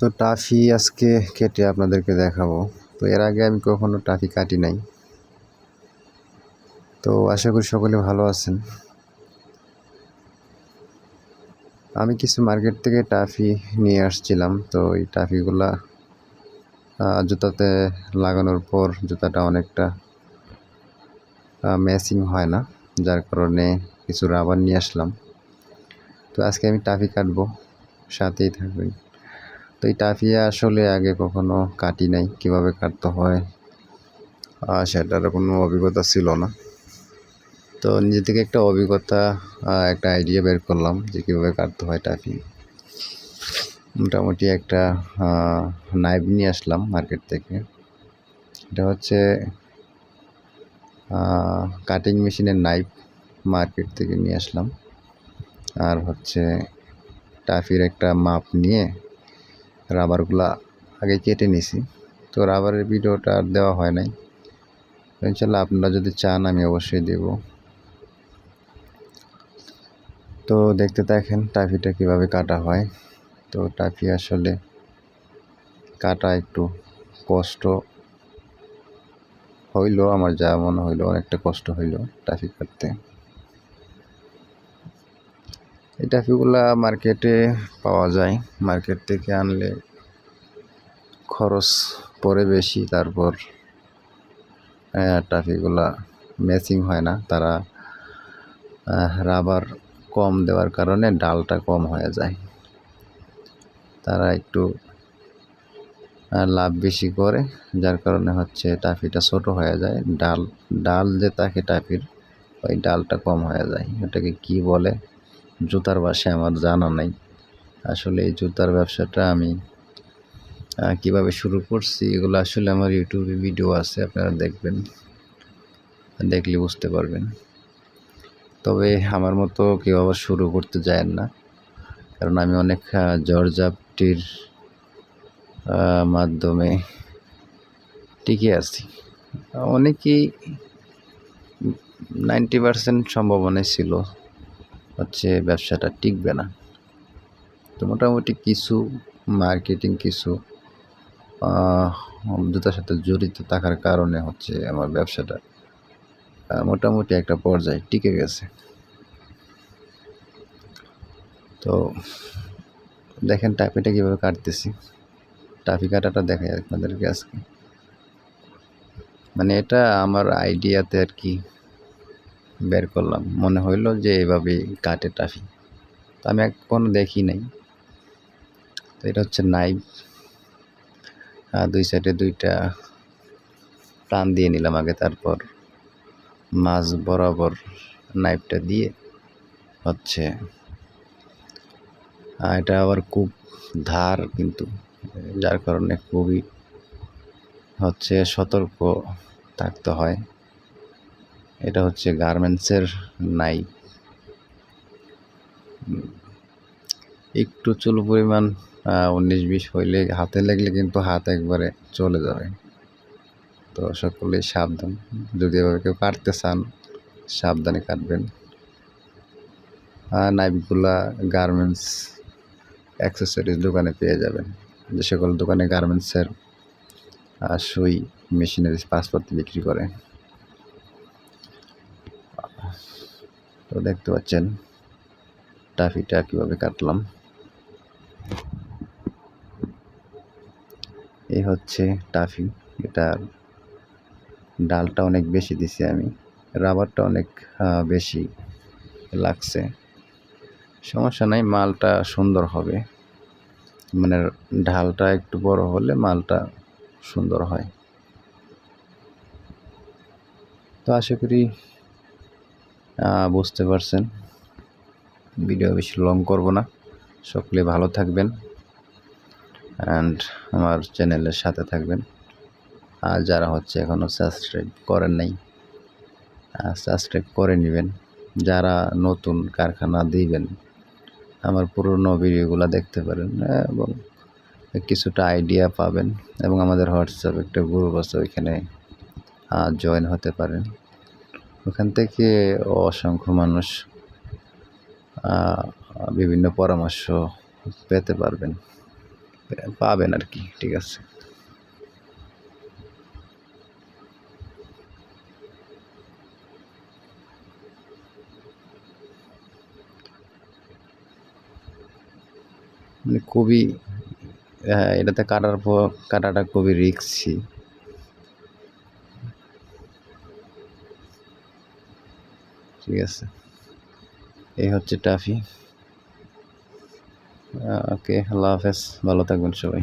তো টাফি আজকে কেটে আপনাদেরকে দেখাবো। তো এর আগে আমি কখনো টাফি কাটি নাই। তো আশা করি সকলে ভালো আছেন। আমি কিছু মার্কেট থেকে টাফি নিয়ে আসছিলাম। তো এই টাফিগুলা জুতাতে লাগানোর পর জুতাটা অনেকটা ম্যাচিং হয় না। যার কারণে কিছু রাবার নিয়ে আসলাম। তো আজকে আমি টাফি কাটবো। সাথেই থাকবেন। তো এই টাফিয়া আসলে আগে কখনো কাটি নাই, কীভাবে কাটতে হয় সেটার কোনো অভিজ্ঞতা ছিল না। তো নিজে থেকে একটা অভিজ্ঞতা একটা আইডিয়া বের করলাম যে কীভাবে কাটতে হয় টাফি মোটামুটি একটা নাইফ নিয়ে আসলাম মার্কেট থেকে। এটা হচ্ছে কাটিং মেশিনের নাইফ মার্কেট থেকে নিয়ে আসলাম। আর হচ্ছে টাফির একটা মাপ নিয়ে রাবারগুলা আগে কেটে নিছি। তো রাবারের ভিডিওটা আর দেওয়া হয় নাই। ইনশাল্লাহ আপনারা যদি চান, আমি অবশ্যই দেব। তো দেখতে দেখেন টাফিটা কীভাবে কাটা হয়। তো টাফি আসলে কাটা একটু কষ্ট হইল, আমার যা মনে হইল অনেকটা কষ্ট হইল টাফি কাটতে। এই টাফিগুলা মার্কেটে পাওয়া যায়। মার্কেট থেকে আনলে খরচ পড়ে বেশি, তারপর টাফিগুলা ম্যাচিং হয় না। তারা রাবার কম দেওয়ার কারণে ডালটা কম হয়ে যায়। তারা একটু লাভ বেশি করে, যার কারণে হচ্ছে টাফিটা ছোট হয়ে যায়। ডাল ডাল যে থাকে টাফির ওই ডালটা কম হয়ে যায়। ওটাকে কি বলে? জুতার ভাষায় আমার জানা নাই। আসলে এই জুতার ব্যবসাটা আমি কীভাবে শুরু করছি এগুলো আসলে আমার ইউটিউবে ভিডিও আছে, আপনারা দেখবেন, দেখলে বুঝতে পারবেন। তবে আমার মতো কেউ আবার শুরু করতে যায় না, কারণ আমি অনেক জর্জাপটির মাধ্যমে টিকে আছি। অনেকেই নাইনটি পার্সেন্ট সম্ভাবনাই ছিল। হচ্ছে ব্যবসাটা টিকবে না। তো মোটামুটি কিছু মার্কেটিং কিছু জুতার সাথে জড়িত থাকার কারণে হচ্ছে আমার ব্যবসাটা মোটামুটি একটা পর্যায়ে টিকে গেছে। তো দেখেন টাফিটা কীভাবে কাটতেছি। টাফি কাটাটা দেখাই আপনাদেরকে আজকে। মানে এটা আমার আইডিয়াতে আর কি বের করলাম। মনে হইল যে এভাবেই কাটে টাফি তো আমি এখনও দেখি নাই। তো এটা হচ্ছে নাইফ দুই সাইডে দুইটা টান দিয়ে নিলাম আগে, তারপর মাছ বরাবর নাইফটা দিয়ে হচ্ছে এটা আবার খুব ধার কিন্তু, যার কারণে খুবই হচ্ছে সতর্ক থাকতে হয়। এটা হচ্ছে গার্মেন্টসের নাইফ একটু চুল পরিমাণ উনিশ বিশ হইলে হাতে লাগলে কিন্তু হাত একবারে চলে যাবে। তো সকলেই সাবধান। যদি এভাবে কেউ কাটতে চান, সাবধানে কাটবেন। নাইফগুলা গার্মেন্টস অ্যাক্সেসরিজ দোকানে পেয়ে যাবেন। যে সকল দোকানে গার্মেন্টসের সুই, মেশিনারিজ পাসপত্র বিক্রি করে। তো দেখতে পাচ্ছেন, টাফিটা কীভাবে কাটলাম। এই হচ্ছে টাফি এটার ডালটা অনেক বেশি দিছি আমি, রাবারটা অনেক বেশি লাগছে। সমস্যা নাই, মালটা সুন্দর হবে। মানে ঢালটা একটু বড় হলে মালটা সুন্দর হয়। তো আশা করি বুঝতে পারছেন। ভিডিও বেশি লং করব না। সকলে ভালো থাকবেন। অ্যান্ড আমার চ্যানেলের সাথে থাকবেন। আর যারা হচ্ছে এখনও সাবস্ক্রাইব করেন নাই সাবস্ক্রাইব করে নেবেন। যারা নতুন কারখানা দিবেন, আমার পুরনো ভিডিওগুলো দেখতে পারেন, এবং কিছুটা আইডিয়া পাবেন। এবং আমাদের হোয়াটসঅ্যাপ একটা গ্রুপ আছে, ওইখানে জয়েন হতে পারেন। ওখান থেকে অসংখ্য মানুষ বিভিন্ন পরামর্শ পেতে পারবেন, পাবেন আর কি, ঠিক আছে। মানে খুবই এটাতে কাটার পর কাটাটা খুবই রিক্সি ঠিক আছে। এই হচ্ছে টাফি। ওকে আল্লাহ হাফেজ ভালো থাকবেন সবাই।